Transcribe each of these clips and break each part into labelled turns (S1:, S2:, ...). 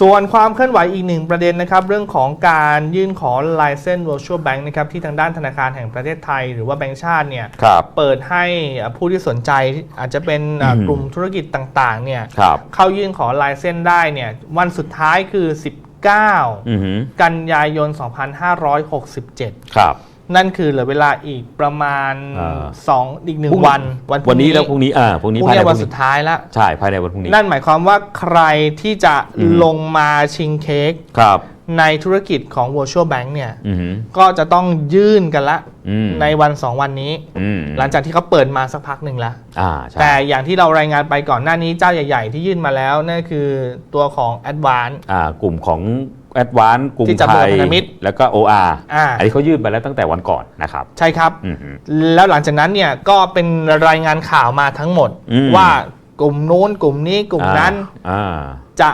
S1: ส่วนความเคลื่อนไหวอีกหนึ่งประเด็นนะครับ เรื่องของการยื่นขอลายเส้น virtual bank นะครับที่ทางด้านธนาคารแห่งประเทศไทย หรือว่าแบงก์ชาติเนี่ย
S2: ครับ
S1: เปิดให้ผู้ที่สนใจอาจจะเป็นอะ
S2: อืม
S1: กลุ่มธุรกิจต่างๆเนี่ย
S2: ครับ
S1: เข้ายื่นขอลายเส้นได้เนี่ยวันสุดท้ายคือ 19
S2: อือหือ
S1: กันยายน 2567
S2: ครับ
S1: นั่นคือเหลือเวลาอีกประมาณ
S2: อ่า
S1: 2อีกหนึ่
S2: พรุ่
S1: ง
S2: ง
S1: วันวัน
S2: วันนี้แล้วพรุ่งนี้อ่าพรุ่ง
S1: พ
S2: นี้
S1: รุ่ง
S2: ภายใน
S1: นี้
S2: พ
S1: วัน
S2: รุ่ง
S1: สุ
S2: นี้
S1: ดท้ายแล้ว
S2: ใช่ภายในวันพรุ่งนี้
S1: นั่นหมายความว่าใครที่จะ
S2: อืม
S1: ลงมาชิงเค้ก
S2: ครับ
S1: ในธุรกิจของ virtual bank เนี่ย
S2: อือหือ
S1: ก็จะต้องยื่นกันละ
S2: อืม
S1: ในวัน 2 วันนี้
S2: อืม
S1: หลังจากที่เขาเปิดมาสักพักหนึ่งแล้ว
S2: อ่าใช่
S1: แต่อย่างที่เรารายงานไปก่อนหน้านี้เจ้าใหญ่ ๆ ที่ยื่นมาแล้วนั่นคือตัวของ Advance
S2: อ่ากลุ่มของแอดวานกลุ่ม
S1: ที่จับ
S2: ไท
S1: มือยพันธมิตร
S2: แล้วก็ OR
S1: อ่า
S2: อันนี้เขายื่นไปแล้วตั้งแต่วันก่อนนะครับ
S1: ใช่ครับ
S2: อือหือ
S1: แล้วหลังจากนั้นเนี่ยก็เป็นรายงานข่าวมาทั้งหมด
S2: อืม
S1: ว่ากลุ่มโน้นกลุ่มนี้กลุ่มนั้น
S2: อ่า
S1: จะ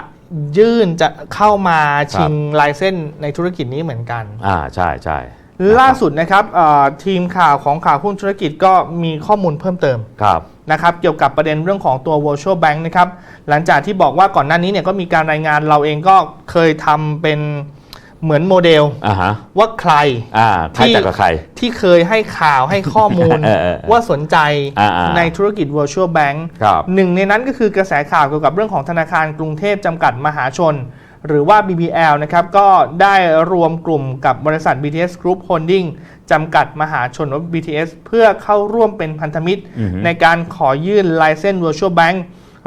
S1: ยื่นจะเข้ามาชิงลายเส้นในธุรกิจนี้เหมือนกัน
S2: อ่าใช่ใช่
S1: ล่าสุดนะครับเอ่อทีมข่าวของข่าวหุ้นธุรกิจก็มีข้อมูลเพิ่มเติม
S2: ครับ
S1: นะครับเกี่ยวกับประเด็นเรื่องของตัว virtual bank นะครับหลังจากที่บอกว่าก่อนหน้านี้เนี่ยก็มีการรายงานเราเองก็เคยทำเป็น เหมือนโมเดล
S2: อ่าฮะ
S1: ว่าใคร
S2: อ่าใคร
S1: ที่
S2: จัดกับใคร
S1: ที่เคยให้ข่าวให้ข้อมูล
S2: เออเออเออ
S1: ว่าสนใจ
S2: อ่าอ่า
S1: ในธุรกิจ virtual bank
S2: ครับ
S1: หนึ่งในนั้นก็คือกระแสข่าวเกี่ยวกับเรื่องของธนาคารกรุงเทพจำกัดมหาชน หรือว่า BBL นะครับก็ได้รวมกลุ่มกับบริษัท BTS Group Holding จำกัดมหาชนหรือว่า BTS เพื่อเข้าร่วมเป็นพันธมิตร
S2: อือฮึ
S1: ในการขอยื่นลายเส้น Virtual Bank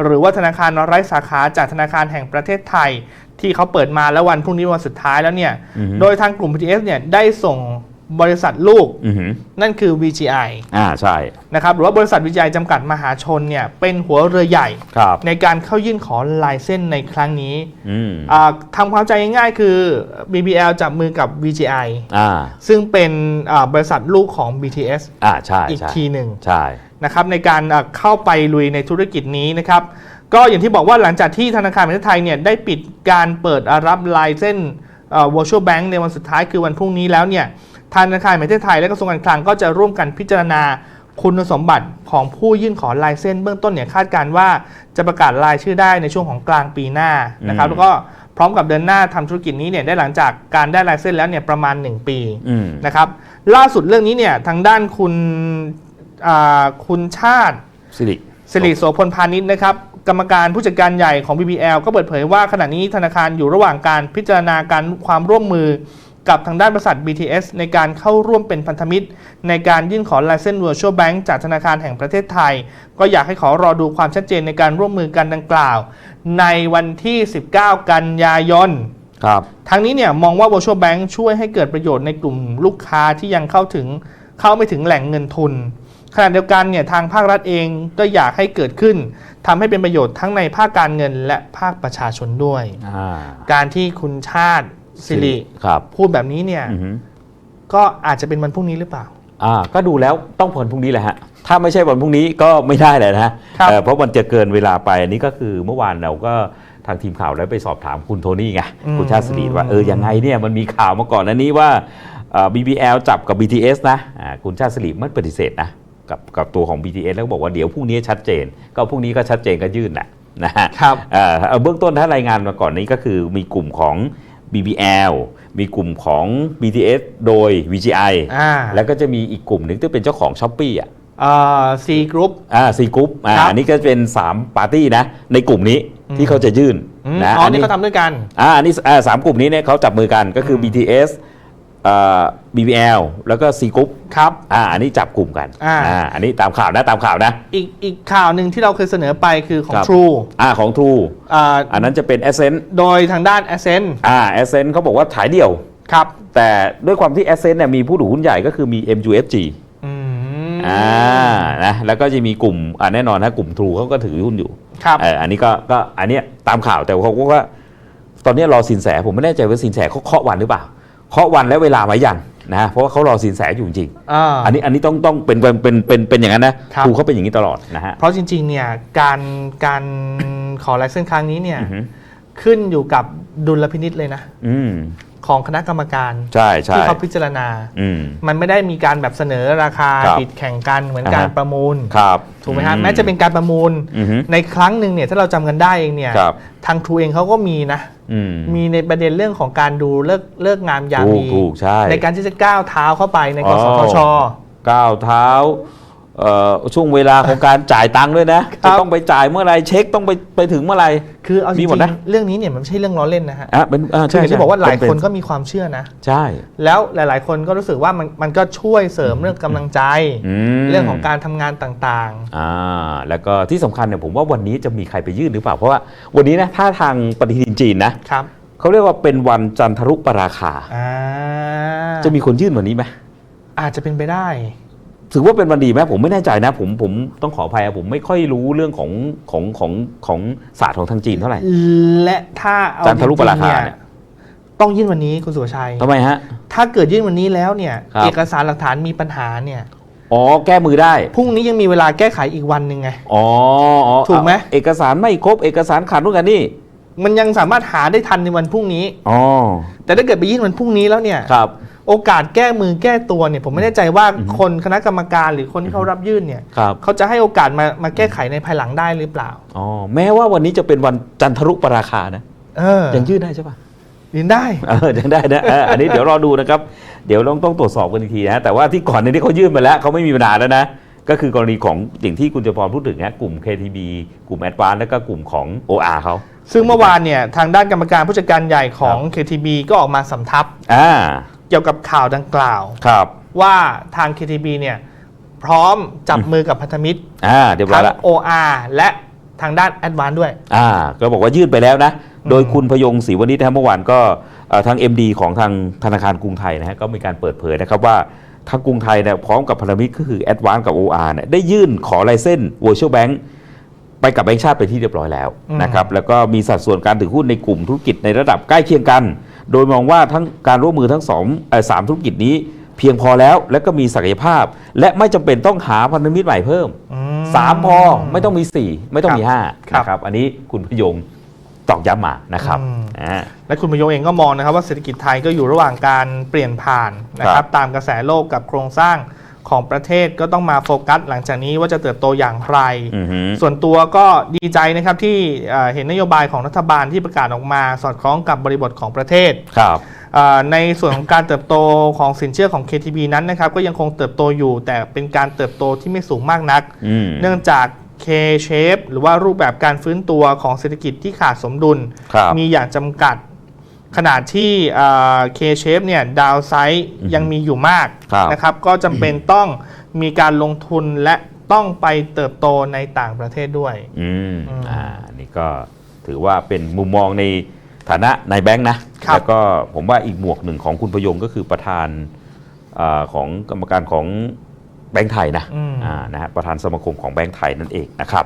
S1: หรือว่าธนาคารไร้สาขาจากธนาคารแห่งประเทศไทย ที่เขาเปิดมาแล้ววันพรุ่งนี้วันสุดท้ายแล้วเนี่ย
S2: อือฮึ
S1: โดยทางกลุ่ม BTS เนี่ยได้ส่งบริษัทลูก
S2: อือหือ
S1: นั่นคือ VGI
S2: อ่าใช่
S1: นะครับหรือว่าบริษัท VGI จำกัดมหาชนเนี่ยเป็นหัวเรือใหญ่
S2: ครับ
S1: ในการเข้ายื่นขอลายเส้นในครั้งนี้
S2: อืม
S1: อ่าทำความเข้าใจง่ายๆคือ BBL จับมือกับ VGI
S2: อ่า
S1: ซึ่งเป็นอ่าบริษัทลูกของ BTS
S2: อ่าใช่
S1: อีก
S2: ใช่
S1: ทีหนึ่ง
S2: ใช่
S1: นะครับในการอ่าเข้าไปลุยในธุรกิจนี้นะครับ ก็อย่างที่บอกว่าหลังจากที่ธนาคารแห่งประเทศไทยเนี่ยได้ปิดการเปิดรับลายเส้นเอ่อ virtual bank ในวันสุดท้ายคือวันพรุ่งนี้แล้วเนี่ยธนาคารแห่งประเทศไทยและกระทรวงการคลังก็จะร่วมกันพิจารณาคุณสมบัติของผู้ยื่นขอลายเส้นเบื้องต้นเนี่ยคาดการณ์ว่าจะประกาศรายชื่อได้ในช่วงของกลางปีหน้านะครับ
S2: อืม
S1: แล้วก็พร้อมกับเดินหน้าทำธุรกิจนี้เนี่ยได้หลังจากการได้ลายเส้นแล้วเนี่ยประมาณ 1 ปี
S2: อืม
S1: นะครับล่าสุดเรื่องนี้เนี่ยทางด้านคุณอ่าคุณชาติ
S2: สิริ
S1: สิริโสพลพาณิชย์นะครับกรรมการผู้จัดการใหญ่ของ BBL ก็เปิดเผยว่าขณะนี้ธนาคารอยู่ระหว่างการพิจารณาการความร่วมมือกับทางด้านบริษัท BTS ในการเข้าร่วมเป็นพันธมิตร ในการยื่นขอลายเส้น Virtual Bank จากธนาคารแห่งประเทศไทย ก็อยากให้ขอรอดูความชัดเจนในการร่วมมือกันดังกล่าว ในวันที่ 19 กันยายน
S2: ครับ
S1: ทางนี้เนี่ยมองว่า virtual bank ช่วยให้เกิดประโยชน์ในกลุ่มลูกค้าที่ยังเข้าถึงเข้าไม่ถึงแหล่งเงินทุน ขณะเดียวกันเนี่ยทางภาครัฐเองก็อยากให้เกิดขึ้นทำให้เป็นประโยชน์ทั้งในภาคการเงินและภาคประชาชนด้วย
S2: อ่า
S1: การที่คุณชาติสิริ
S2: ครับ
S1: พูดแบบนี้เนี่ย
S2: อือหือ
S1: ก็อาจจะเป็นวันพรุ่งนี้หรือเปล่า
S2: อ่า ก็ดูแล้วต้องผลพรุ่งนี้แหละฮะ ถ้าไม่ใช่วันพรุ่งนี้ก็ไม่ได้เลยนะฮะ
S1: ครับ
S2: เอ่อเพราะมันจะเกินเวลาไปอันนี้ก็คือเมื่อวานเราก็ทางทีมข่าวได้ไปสอบถามคุณโทนี่ไง
S1: อืม
S2: คุณชาติสิริว่าเออยังไงเนี่ยมันมีข่าวมาก่อนอันนี้ว่าเอ่อ BBL จับกับ BTS นะอ่าคุณชาติสิริไม่ปฏิเสธนะ กับกับตัวของ BTS แล้วก็บอกว่าเดี๋ยวพรุ่งนี้ชัดเจน ก็พรุ่งนี้ก็ชัดเจนก็ยื่นแหละนะฮะ
S1: ครับ
S2: เอ่อเอาเบื้องต้นถ้ารายงานมาก่อนนี้ก็คือมีกลุ่มของ BBL มีกลุ่มของ BTS โดย VGI
S1: อ่า
S2: แล้วก็จะมีอีกกลุ่มหนึ่งที่เป็นเจ้าของช้อปปี้อะ
S1: เอ่อ C Group
S2: อ่าซีกรุ๊ปอ่า
S1: ครับ
S2: อันนี้ก็เป็น 3 ปาร์ตี้นะ ในกลุ่มนี้
S1: อืม
S2: ที่เขาจะยื่น
S1: อืม
S2: นะ
S1: อ๋อนี่เขาทำด้วยกัน
S2: อ่าอันนี้อ่าสามกลุ่มนี้เนี่ยเขาจับมือกันก็คืออ
S1: ม
S2: BTS อ่า BBL แล้วก็ C Group
S1: ครับ
S2: อ่าอันนี้จับกลุ่มกัน
S1: อ่า
S2: อันนี้ตามข่าวนะตามข่าวนะ
S1: อีกอีกข่าวหนึ่งที่เราเคยเสนอไปคือของ
S2: ครับ
S1: True
S2: อ่าของ True
S1: อ่า
S2: อันนั้นจะเป็น Ascent
S1: โดยทางด้าน Ascent
S2: อ่า Ascent เขาบอกว่าขายเดี่ยว
S1: ครับ
S2: แต่ด้วยความที่ Ascent เนี่ยมีผู้ถือหุ้นใหญ่ก็คือมี MUFG
S1: อืม
S2: อ่านะแล้วก็จะมีกลุ่มอ่าแน่นอนนะกลุ่มทรูเขาก็ถือหุ้นอยู่
S1: ครับ
S2: เอออันนี้ก็ก็อันเนี้ยตามข่าวแต่เขาก็ว่าตอนนี้รอสินแสผมไม่แน่ใจว่าสินแสเขาเคาะวันหรือเปล่า เคาะวันและเวลาไว้ยังนะเพราะว่าเขารอสินแสอยู่จริง
S1: อ่า
S2: อันนี้อันนี้ต้องต้องเป็นเป็นเป็นเป็นเป็นอย่างนั้นนะ
S1: ครับ
S2: ทรูเขาเป็นอย่างนี้ตลอดนะฮะ
S1: เพราะจริงๆเนี่ยการการขอลายเส้นครั้งนี้เนี่ย
S2: อือฮึ
S1: ขึ้นอยู่กับดุลพินิษเลยนะ
S2: อืม
S1: ของคณะกรรมการ
S2: ใช่ใช่
S1: ที่เขาพิจารณา
S2: อืม
S1: มันไม่ได้มีการแบบเสนอราคา
S2: ครับ
S1: บิดแข่งกันเหมือน
S2: อ่าฮะ
S1: การประมูล
S2: ครับ
S1: ถูกไหมฮะ
S2: อื
S1: แม้จะเป็นการประมูล
S2: อือฮึ
S1: ในครั้งหนึ่งเนี่ยถ้าเราจำกันได้เองเนี่ย
S2: ครับ
S1: ทางทรูเองเขาก็มีนะ
S2: อืม
S1: มีในประเด็นเรื่องของการดูเลิกเลิกงามยาม
S2: ถูก
S1: ดี
S2: ถูกใช่
S1: ในการที่จะก้าวเท้าเข้าไปใน
S2: อ๋
S1: ก
S2: อ
S1: สทช
S2: ก้าวเท้าเอ่อ ช่วงเวลาของการจ่ายตังค์ด้วยนะ
S1: ครั
S2: จะ
S1: บ
S2: ต้องไปจ่ายเมื่อไหรเช็คต้องไปไปถึงเมื่อไหร
S1: คือเอาจ
S2: มี
S1: ริ
S2: หมด
S1: ง
S2: นะ
S1: ๆเรื่องนี้เนี่ยมันไม่ใช่เรื่องล้อเล่นนะฮะ
S2: อะเป็นอ่า
S1: คือ
S2: ใช่
S1: อย่างที่บอกว่าหลาย
S2: เป็
S1: คนก็มีความเชื่อนะ
S2: ใช่
S1: แล้วหลาย ๆ คนก็รู้สึกว่ามันมันก็ช่วยเสริมเรื่องกำลังใจ
S2: ม
S1: เรื่องของการทำงานต่าง
S2: อ่าแล้วก็ที่สำคัญเนี่ยผมว่าวันนี้จะมีใครไปยื่นหรือเปล่าเพราะว่าวันนี้นะถ้าทางปฏิทินจีนนะ
S1: ๆครับ
S2: เขาเรียกว่าเป็นวันจันทรุปราคา
S1: อ่า
S2: จะมีคนยื่นวันนี้ไหม
S1: อาจจะเป็นไปได้
S2: ถือว่าเป็นวันดีไหมผมไม่แน่ใจนะ ผมผมต้องขออภัยอะผมไม่ค่อยรู้เรื่องของของของของศาสตร์ของทางจีนเท่าไหร่
S1: และถ้าเอา
S2: จันทรุปราคา
S1: จงๆ
S2: เนี่ย
S1: ต้องยื่นวันนี้คุณสุวชัย
S2: ทำไมฮะ
S1: ถ้าเกิดยื่นวันนี้แล้วเนี่ย
S2: ครับ
S1: เอกสารหลักฐานมีปัญหาเนี่ย
S2: อ๋อแก้มือได้
S1: พรุ่งนี้ยังมีเวลาแก้ไขอีกวันหนึ่งไง
S2: อ๋ออ๋อ
S1: ถูกไหม
S2: เอกสารไม่ครบเอกสารขาดนู่นกันนี่
S1: มันยังสามารถหาได้ทันในวันพรุ่งนี้
S2: อ๋อ
S1: แต่ถ้าเกิดไปยื่นวันพรุ่งนี้แล้วเนี่ย
S2: ครับ
S1: โอกาสแก้มือแก้ตัวเนี่ยผมไม่แน่ใจว่า
S2: อือฮึ
S1: คนคณะกรรมการหรือคนที่เขารับยื่นเนี่ย
S2: ครับ
S1: เขาจะให้โอกาสมามาแก้ไขในภายหลังได้หรือเปล่า
S2: อ๋อแม้ว่าวันนี้จะเป็นวันจันทรุปราคานะ
S1: เออ
S2: ยังยื่นได้ใช่ปะ
S1: ยื่นได้
S2: เออยังได้นะเอออันนี้เดี๋ยวรอดูนะครับ เดี๋ยวต้องต้องตรวจสอบกันอีกทีนะแต่ว่าที่ก่อนหน้านี้เขายื่นไปแล้วเขาไม่มีปัญหาแล้วนะก็คือกรณีของอย่างที่คุณจะพรพูดถึงนะกลุ่ม KTB กลุ่ม a d v a n c e แล้วก็กลุ่มของ OR เขา
S1: ซึ่งเมื่อวานเนี่ยทางด้านกรรมการผู้จัดการใหญ่ของ KTB ก็ออกมาสำทับ
S2: อ่า
S1: เกี่ยวกับข่าวดังกล่าว
S2: ครับ
S1: ว่าทาง KTB เนี่ยพร้อมจับมือกับพันธมิตร
S2: อ่าเรียบร้อ
S1: ทั้
S2: ย
S1: ง
S2: ละ
S1: OR และทางด้าน a d v a n c e ด้วย
S2: อ่า ก็บอกว่ายื่นไปแล้วนะ โดยคุณพยงศรีวณิชนะเมื่อวานก็เอ่อทาง MD ของทางธนาคารกรุงไทยนะฮะก็มีการเปิดเผยนะครับว่าทางกรุงไทยเนี่ยพร้อมกับพันธมิตรก็คือ a d v a n c e กับ OR เนี่ยได้ยื่นขอลายเส้น Virtual Bank ไปกับแบงก์ชาติไปที่เรียบร้อยแล้ว
S1: อืม
S2: นะครับแล้วก็มีสัดส่วนการถือหุ้นในกลุ่มธุรกิจในระดับใกล้เคียงกัน โดยมองว่าทั้งการร่วมมือทั้งสองเอ่อสามธุรกิจนี้ เพียงพอแล้วและก็มีศักยภาพ และไม่จำเป็นต้องหาพันธมิตรใหม่เพิ่ม
S1: อื
S2: สามพอไม่ต้องมีสี่ไม่ต้องมีห้า
S1: ครับ
S2: นะครับอันนี้คุณพยงตอกย้ำมานะครับ
S1: อืม
S2: อ่า
S1: และคุณประโยงเองก็มองนะครับว่าเศรษฐกิจไทยก็อยู่ระหว่างการเปลี่ยนผ่านนะค
S2: ครั
S1: รับบตามกระแสโลกกับโครงสร้าง ของประเทศก็ต้องมาโฟกัสหลังจากนี้ว่าจะเติบโตอย่างไร
S2: อือฮึ
S1: ส่วนตัวก็ดีใจนะครับที่เอ่อเห็นนโยบายของรัฐบาลที่ประกาศออกมา สอดคล้องกับบริบทของประเทศ
S2: ครับ
S1: เอ่อในส่วนของการเติบโตของสินเชื่อของ KTB นั้นนะครับก็ยังคงเติบโตอยู่ แต่เป็นการเติบโตที่ไม่สูงมากนัก
S2: อืม
S1: เนื่องจาก K-shape หรือว่ารูปแบบการฟื้นตัวของเศรษฐกิจที่ขาดสมดุล
S2: ครับ
S1: มีอย่างจำกัด ขนาดที่เอ่อ K-shape เนี่ยดาวไซด์
S2: อือฮึ
S1: ยังมีอยู่มาก
S2: ครับ
S1: นะครับ ก็จำเป็นต้องมีการลงทุนและต้องไปเติบโตในต่างประเทศด้วย
S2: อืม
S1: อืม
S2: อ่า นี่ก็ถือว่าเป็นมุมมองในฐานะนายแบงค์นะครับแล้วก็ผมว่าอีกหมวกหนึ่งของคุณพยงก็คือประธานอาของกรรมการของแบงค์ไทยนะ
S1: อืม
S2: อ่านะฮะประธานสมาคมของแบงค์ไทยนั่นเองนะครับ